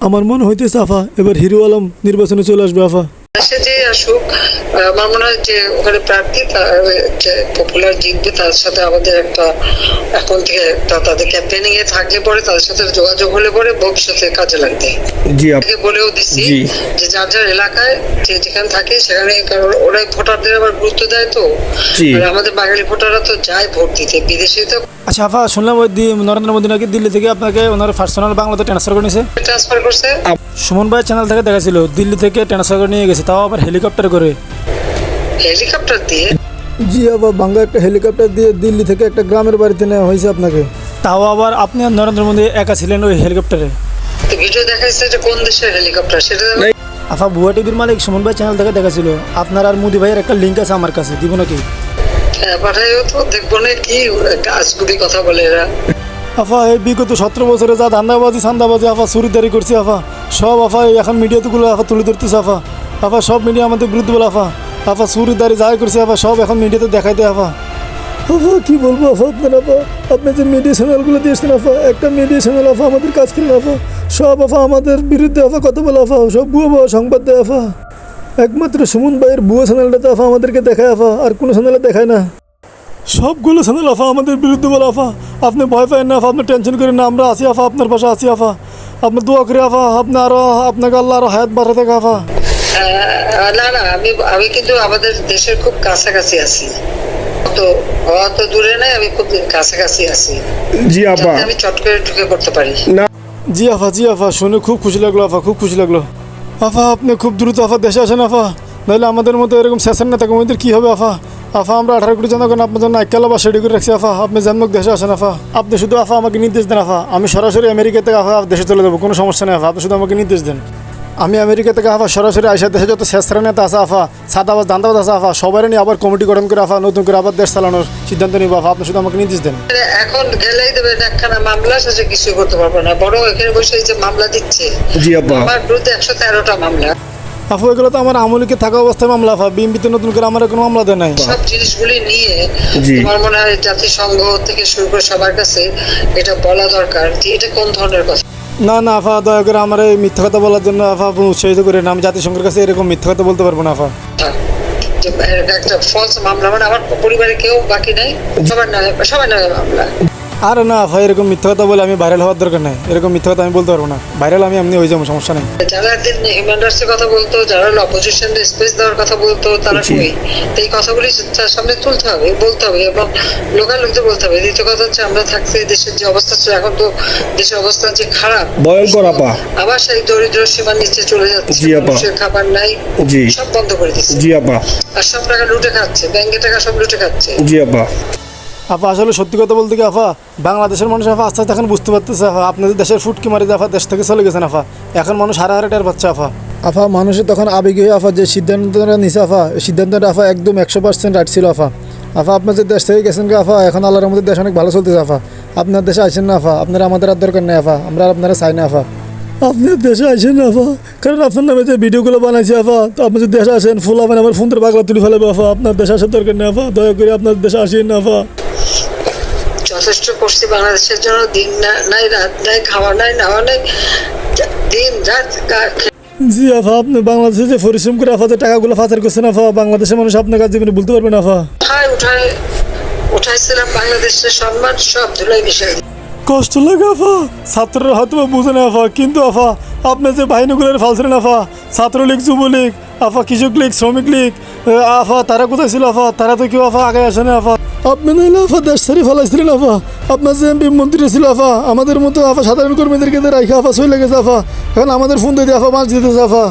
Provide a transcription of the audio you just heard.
আমার মন হইতে সাফা এবার হিরু আলম নির্বাচনে চলে আসবে আফা। সে যে আসুক আমার মনে হয় যে ওখানে প্রার্থী যে পপুলার জিতবে তার সাথে আমাদের একটা এখন থেকে তাদের ক্যাম্পেনিং এ থাকলে পরে তাদের সাথে যোগাযোগ হলে পরে ভবিষ্যতে কাজে লাগবে। জি আপা বলেও দিচ্ছি যে যার যার এলাকায় যে যেখানে থাকে সেখানে কারণ ওরাই ভোটারদের আবার গুরুত্ব দেয় তো। আর আমাদের বাঙালি ভোটাররা তো যায় ভোট দিতে বিদেশে তো আচ্ছা আফা শুনলাম ওই নরেন্দ্র মোদী নাকি দিল্লি থেকে আপনাকে ওনার পার্সোনাল বাংলাতে ট্রান্সফার করে নিয়েছে ট্রান্সফার করছে। সুমন ভাই চ্যানেল থেকে দেখাছিল দিল্লি থেকে ট্রান্সফার করে নিয়ে গেছে। তাও আবার হেলিকপ্টার করে। হেলিকপ্টার দিয়ে? জি আবার বাংলা একটা হেলিকপ্টার দিয়ে দিল্লি থেকে একটা গ্রামের বাড়িতে নেওয়া হয়েছে আপনাকে। তাও আবার আপনি আর নরেন্দ্র মোদী একা ছিলেন ওই হেলিকপ্টারে ভিডিও দেখাচ্ছে যে কোন দেশের হেলিকপ্টার সেটা আফা বুয়া টিভির মালিক সুমন ভাই চ্যানেল থেকে দেখাছিল। আপনার আর মোদি ভাইয়ের একটা লিঙ্ক আছে আমার কাছে দিব নাকি? হ্যাঁ, পাঠাইও তো দেখব না কি গাছগুলি কথা বলে এরা। আফা এই বিগত সতেরো বছরে যা ধান্দাবাজি সান্দাবাজি আফা চুরিদারি করছি আফা। সব আফা এখন মিডিয়াতেগুলো আফা তুলে ধরতেছে আফা। আফা সব মিডিয়া আমাদের বিরুদ্ধে বলে আফা। আফা চুরিদারি যাই করছে আফা সব এখন মিডিয়াতে দেখাই দেয় আফা। আফা কি বলব আফা আপনার আফা? আপনি যে মিডিয়া চ্যানেলগুলো দিয়েছেন আফা একটা মিডিয়া চ্যানেল আফা আমাদের কাজ করেন আফা। সব আফা আমাদের বিরুদ্ধে আফা কথা বলে আফা সব বুয়া বুয়া সংবাদ দেয় আফা। একমাত্র সুমন ভাইয়ের বুয়া চ্যানেলটাতে আফা আমাদেরকে দেখায় আফা আর কোনো চ্যানেলে দেখায় না। সবগুলো চ্যানেল আফা আমাদের বিরুদ্ধে বলে আফা। আপনি ভয় পাবেন না আফা আপনি টেনশন করেন না আমরা আছি আফা আপনার পাশে আছি আফা। আপনি দোয়া করে আফা আপনি আরও আপনাকে আল্লাহ আরও হায়াত বাড়া থাকে আফা। না না আমি আমি কিন্তু আমাদের দেশের খুব কাছাকাছি আছি। তো দূরে নাই আমি খুব কাছাকাছি আছি। জি আপা আমি চট করে ঢুকে পড়তে পারি। না। জি আফা জি আফা শুনে খুব খুশি লাগল আফা খুব খুশি লাগল। আফা আপনি খুব দ্রুত আফা দেশে আসেন আফা। নাহলে আমাদের মতো এরকম সেশন না থাকে আমাদের কী হবে আফা? আফা আমরা আঠারো কোটি জনগণ আপনার জন্য একালা বা শেডি করে রাখছি আফা। আপনি যেমন দেশে আসেন আফা। আপনি শুধু আফা আমাকে নির্দেশ দেন আফা। আমি সরাসরি আমেরিকা থেকে আফা দেশে চলে যাব কোনো সমস্যা নেই আফা। আপনি শুধু আমাকে নির্দেশ দেন। আমি আমেরিকা থেকে আফা সরাসরি আইসা দেশে যত শেষরা নেতা আছে আফা সাদাবাজ দান্দাবাজ আছে আফা সবাই নিয়ে আবার কমিটি গঠন করে আফা নতুন করে আবার দেশ চালানোর সিদ্ধান্ত নিব আফা। আপনি শুধু আমাকে নির্দেশ দেন। এখন গেলেই দেবে একখানা মামলা শেষে কিছু করতে পারব না। বড় এখানে বসে যে মামলা দিচ্ছে জি আপা আমার বিরুদ্ধে একশো তেরোটা মামলা। আফু এগুলো তো আমার আমলিকে থাকা অবস্থায় মামলা আফা। বিএমপিতে নতুন করে আমার কোনো মামলা দেয় নাই। সব জিনিসগুলি নিয়ে মনে হয় জাতিসংঘ থেকে শুরু করে সবার কাছে এটা বলা দরকার যে এটা কোন ধরনের কথা? না না, আফা, দয়া করে আমার এই মিথ্যা কথা বলার জন্য আফা উৎসাহিত করেন। আমি জাতিসংঘের কাছে এরকম মিথ্যা কথা বলতে পারব না, আফা। একটা ফলস মামলা মানে আমার পরিবারে কেউ বাকি নেই, সবার নামে সবার নামে মামলা। আর না ভাই এরকম মিথ্যা কথা বলে আমি ভাইরাল হওয়ার দরকার নাই। এরকম মিথ্যা কথা আমি বলতে পারব না। ভাইরাল আমি এমনি হয়ে যাব সমস্যা নেই। যারা একদিন হিউম্যান রাইটসের কথা বলতো যারা অপোজিশন স্পেস দেওয়ার কথা বলতো তারা। কই? তো এই কথাগুলি তার সামনে তুলতে হবে বলতে হবে এবং লোকাল লোকদের বলতে হবে। দ্বিতীয় কথা হচ্ছে আমরা থাকতে দেশের যে অবস্থা ছিল এখন তো দেশের অবস্থা যে খারাপ। ভয়ঙ্কর আপা। আবার সেই দরিদ্র সীমার নিচে চলে যাচ্ছে। মানুষের খাবার নাই জি। সব বন্ধ করে দিচ্ছে। জি আপা। আর সব টাকা লুটে খাচ্ছে ব্যাংকে টাকা সব লুটে খাচ্ছে। জি আপা। আপা আসলে সত্যি কথা বলতে কি আফা বাংলাদেশের মানুষ আফা আস্তে আস্তে এখন বুঝতে পারতেছে আফা আপনাদের দেশের ফুটকি মারি আফা দেশ থেকে চলে গেছেন আফা এখন মানুষ হারা হারা টের পাচ্ছে আফা। আফা মানুষের তখন আবেগে আফা যে সিদ্ধান্তটা নিছে আফা এই সিদ্ধান্তটা আফা একদম একশো পার্সেন্ট রাইট ছিল আফা। আফা আপনার যে দেশ থেকে গেছেন গে আফা এখন আল্লাহর মধ্যে দেশ অনেক ভালো চলতেছে আফা। আপনার দেশে আসেন না আফা আপনারা আমাদের আর দরকার নেই আফা আমরা আপনারা চাই না আফা। আপনার দেশে আসেন না আফা কারণ আপনার নামে যে ভিডিওগুলো বানাইছি আফা তো আপনি যদি দেশে আসেন ফুল আমার ফোন থেকে বাগলা তুলে ফেলাবে আফা আপনার দেশে আসার দরকার নেই আফা দয়া করে আপনার দেশে আসেন না আফা। যথেষ্ট করছি বাংলাদেশের জন্য দিন নাই রাত নাই খাওয়া নাই নাওয়া নাই দিন রাত জি আফা আপনি বাংলাদেশে যে পরিশ্রম করে আফা যে টাকাগুলো ফাঁচার করছেন আফা বাংলাদেশের মানুষ আপনার কাছে জীবনে বলতে পারবেন আফা। উঠায় উঠায় উঠাইছিলাম বাংলাদেশের সম্মান সব ধুলাই বিষয় কষ্ট লাগে আফা ছাত্ররা হয়তো বুঝে না আফা কিন্তু আফা আপনি যে বাহিনীগুলোর ফালছিলেন আফা, ছাত্রলীগ, যুবলীগ, আফা কৃষক লীগ, শ্রমিক লীগ আফা, তারা কোথায় ছিল আফা? তারা তো কেউ আফা আগে আসে না আফা। আপনি নাইলে আফা দেশ সারি ফেলাইছিলেন আফা। আপনার যে এমপি মন্ত্রী ছিল আফা, আমাদের মতো আফা সাধারণ কর্মীদেরকে রাখা আফা সই লেগেছে আফা। এখন আমাদের ফোন দিয়ে আফা মাছ দিতেছে আফা।